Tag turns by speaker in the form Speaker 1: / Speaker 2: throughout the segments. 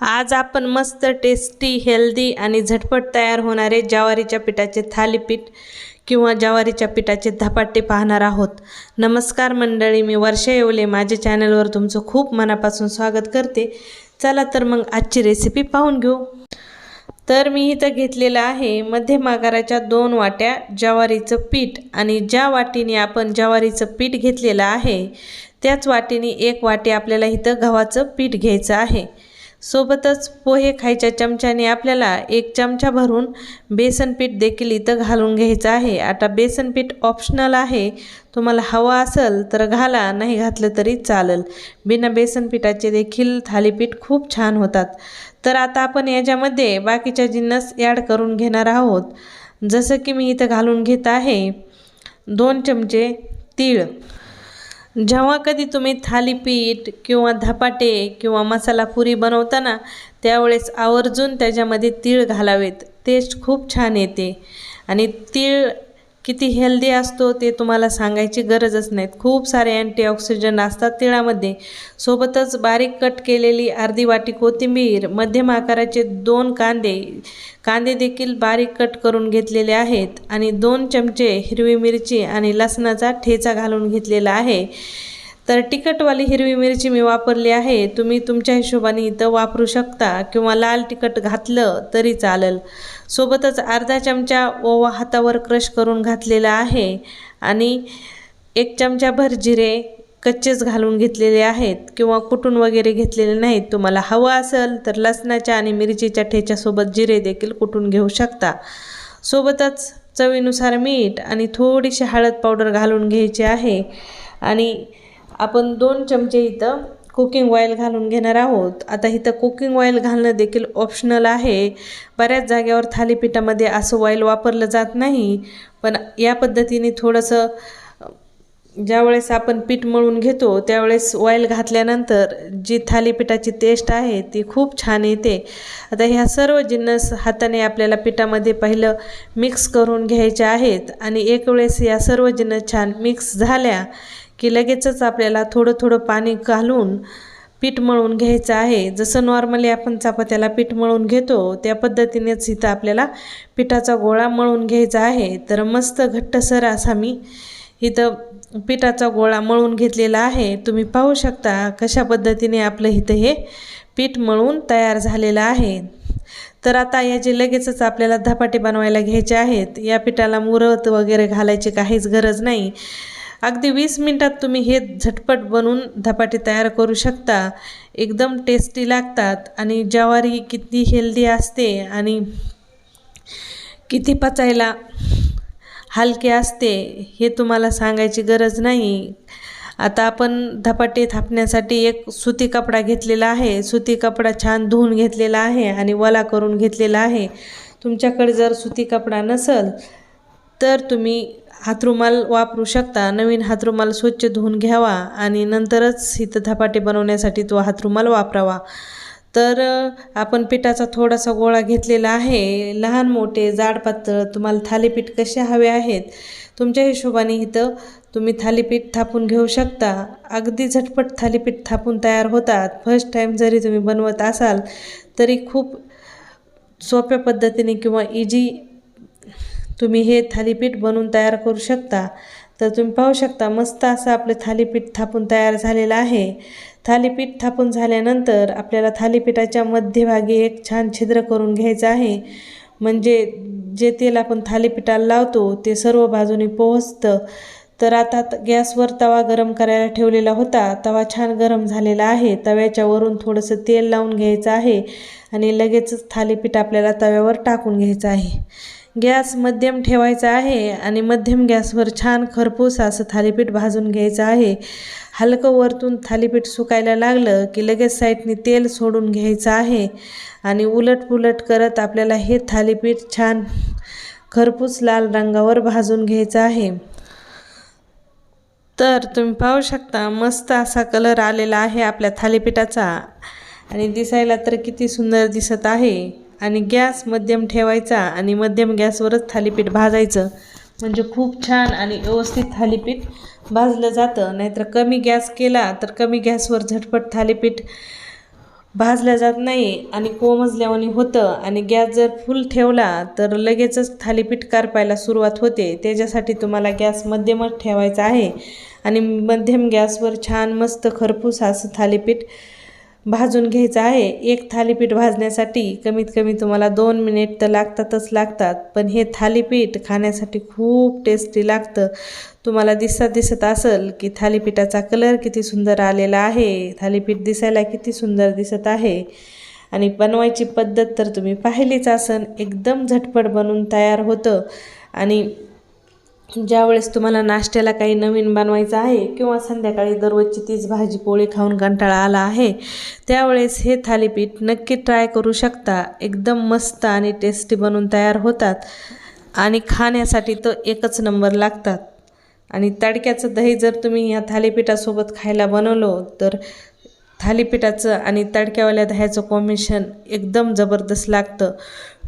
Speaker 1: आज आपण मस्त टेस्टी हेल्दी आणि झटपट तयार होणारे ज्वारीच्या पिठाचे थालीपीठ किंवा ज्वारीच्या पिठाचे धपाटे पाहणार आहोत. नमस्कार मंडळी मी वर्षा येवले. माझ्या चॅनलवर तुमचं खूप मनापासून स्वागत करते. चला तर मग आजची रेसिपी पाहून घेऊ. तर मी इथं घेतलेलं आहे मध्यम आकाराच्या दोन वाट्या ज्वारीचं पीठ आणि ज्या वाटीने आपण ज्वारीचं पीठ घेतलेलं आहे त्याच वाटीने एक वाटी आपल्याला इथं गव्हाचं पीठ घ्यायचं आहे. सोबतच पोहे खायच्या चमच्याने आपल्याला एक चमचा भरून बेसनपीठ देखील इथं घालून घ्यायचं आहे. आता बेसनपीठ ऑप्शनल आहे. तुम्हाला हवं असेल तर घाला नाही घातलं तरी चालेल. बिना बेसनपीठाचे देखील थालीपीठ खूप छान होतात. तर आता आपण याच्यामध्ये बाकीच्या जिन्नस ॲड करून घेणार आहोत. जसं की मी इथं घालून घेत आहे दोन चमचे तीळ. जेव्हा कधी तुम्ही थालीपीठ किंवा धपाटे किंवा मसाला पुरी बनवताना त्यावेळेस आवर्जून त्याच्यामध्ये तीळ घालावेत. टेस्ट खूप छान येते. आणि तीळ किती हेल्दी असतो ते तुम्हाला सांगायची गरजच नाहीत खूप सारे अँटीऑक्सिजन असतात तिळामध्ये. सोबतच बारीक कट केलेली अर्धी वाटी कोथिंबीर मध्यम आकाराचे दोन कांदे कांदे देखील बारीक कट करून घेतलेले आहेत. आणि दोन चमचे हिरवी मिरची आणि लसणाचा ठेचा घालून घेतलेला आहे. तर तिखटवाली हिरवी मिरची मी वापरली आहे. तुम्ही तुमच्या हिशोबाने इथं वापरू शकता किंवा लाल तिखट घातलं तरी चालेल. सोबतच अर्धा चमचा ओवा हातावर क्रश करून घातलेला आहे आणि एक चमचाभर जिरे कच्चेच घालून घेतलेले आहेत किंवा कुटून वगैरे घेतलेले नाहीत. तुम्हाला हवं असेल तर लसणाच्या आणि मिरचीच्या ठेच्यासोबत जिरे देखील कुटून घेऊ शकता. सोबतच चवीनुसार मीठ आणि थोडीशी हळद पावडर घालून घ्यायची आहे आणि आपण दोन चमचे इथं कुकिंग ऑइल घालून घेणार आहोत. आता इथं कुकिंग ऑइल घालणं देखील ऑप्शनल आहे. बऱ्याच जाग्यावर थालीपीठामध्ये असं ऑइल वापरलं जात नाही. पण या पद्धतीने थोडंसं ज्यावेळेस आपण पीठ मळून घेतो त्यावेळेस ऑइल घातल्यानंतर जी थालीपीठाची टेस्ट आहे ती खूप छान येते. आता ह्या सर्व जिन्नस हाताने आपल्याला पिठामध्ये पहिलं मिक्स करून घ्यायचे आहेत आणि एक वेळेस या सर्व जिन्नस छान मिक्स झाल्या की लगेचच आपल्याला थोडं थोडं पाणी घालून पीठ मळून घ्यायचं आहे. जसं नॉर्मली आपण चपात्याला पीठ मळून घेतो त्या पद्धतीनेच इथं आपल्याला पिठाचा गोळा मळून घ्यायचा आहे. तर मस्त घट्टसर असा मी इथं पिठाचा गोळा मळून घेतलेला आहे. तुम्ही पाहू शकता कशा पद्धतीने आपलं इथं हे पीठ मळून तयार झालेलं आहे. तर आता याचे लगेचच आपल्याला धपाटे बनवायला घ्यायचे आहेत या पिठाला मुरत वगैरे घालायची काहीच गरज नाही. अगदी वीस मिनटात तुम्ही हे झटपट बनवून धपाटे तयार करू शकता. एकदम टेस्टी लागतात आणि ज्वारी किती हेल्दी असते आणि किती पचायला हलके असते हे तुम्हाला सांगायची गरज नाही. आता आपण धपाटे थापण्यासाठी एक सुती कपडा घेतलेला आहे. सुती कपडा छान धुवून घेतलेला आहे आणि वला करून घेतलेला आहे. तुमच्याकडे जर सुती कपडा नसेल तर तुम्ही हातरुमाल वापरू शकता. नवीन हातरुमाल स्वच्छ धुवून घ्यावा आणि नंतरच इथं धपाटे बनवण्यासाठी तो हातरुमाल वापरावा. तर आपण पिठाचा थोडासा गोळा घेतलेला आहे. लहान मोठे जाड पातळ तुम्हाला थालीपीठ कसे हवे आहेत? तुमच्या हिशोबाने इथं तुम्ही थालीपीठ थापून घेऊ शकता. अगदी झटपट थालीपीठ थापून तयार होतात. फर्स्ट टाईम जरी तुम्ही बनवत असाल तरी खूप सोप्या पद्धतीने किंवा इजी तुम्ही हे थालीपीठ बनवून तयार करू शकता. तर तुम्ही पाहू शकता मस्त असं आपलं थालीपीठ थापून तयार झालेलं आहे. थालीपीठ थापून झाल्यानंतर आपल्याला थालीपीठाच्या मध्यभागी एक छान छिद्र करून घ्यायचं आहे. म्हणजे जे तेल आपण थालीपीठाला लावतो ते सर्व बाजूनी पोहोचतं. तर आता गॅसवर तवा गरम करायला ठेवलेला होता. तवा छान गरम झालेला आहे. तव्याच्या वरून थोडंसं तेल लावून घ्यायचं आहे आणि लगेचच थालीपीठ आपल्याला तव्यावर टाकून घ्यायचं आहे. गॅस मध्यम ठेवायचा आहे आणि मध्यम गॅसवर छान खरपूस असं थालीपीठ भाजून घ्यायचं आहे. हलकं वरतून थालीपीठ सुकायला लागलं की लगेच साईडने तेल सोडून घ्यायचं आहे. आणि उलटपुलट करत आपल्याला हे थालीपीठ छान खरपूस लाल रंगावर भाजून घ्यायचं आहे. तर तुम्ही पाहू शकता मस्त असा कलर आलेला आहे आपल्या थालीपीठाचा. आणि दिसायला तर किती सुंदर दिसत आहे. आणि गॅस मध्यम ठेवायचा आणि मध्यम गॅसवरच थालीपीठ भाजायचं. म्हणजे खूप छान आणि व्यवस्थित थालीपीठ भाजलं जातं. नाहीतर कमी गॅस केला तर कमी गॅसवर झटपट थालीपीठ भाजलं जात नाही आणि कोमजल्यावानी होतं. आणि गॅस जर फुल ठेवला तर लगेचच थालीपीठ करपायला सुरुवात होते. त्याच्यासाठी तुम्हाला गॅस मध्यमच ठेवायचा आहे. आणि मध्यम गॅसवर छान मस्त खरपूस असं थालीपीठ भाजून घ्यायचं आहे. एक थालीपीठ भाजण्यासाठी कमीत कमी तुम्हाला दोन मिनिट तर लागतातच लागतात. पण हे थालीपीठ खाण्यासाठी खूप टेस्टी लागतं. तुम्हाला दिसता दिसत असेल की थालीपीठाचा कलर किती सुंदर आलेला आहे. थालीपीठ दिसायला किती सुंदर दिसत आहे. आणि बनवायची पद्धत तर तुम्ही पाहिलीच असन. एकदम झटपट बनून तयार होतं. आणि ज्यावेळेस तुम्हाला नाश्त्याला काही नवीन बनवायचं आहे किंवा संध्याकाळी दररोजची तीच भाजी पोळी खाऊन कंटाळा आला आहे त्यावेळेस हे थालीपीठ नक्की ट्राय करू शकता. एकदम मस्त आणि टेस्टी बनून तयार होतात आणि खाण्यासाठी तर एकच नंबर लागतात. आणि तडक्याचं दही जर तुम्ही या थालीपीठासोबत खायला बनवलं तर थालीपीठाचं आणि तडक्यावाल्या दह्याचं कॉम्बिनेशन एकदम जबरदस्त लागतं.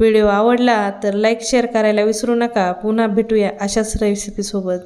Speaker 1: व्हिडिओ आवडला तर लाईक शेअर करायला विसरू नका. पुन्हा भेटूया अशाच रेसिपीसोबत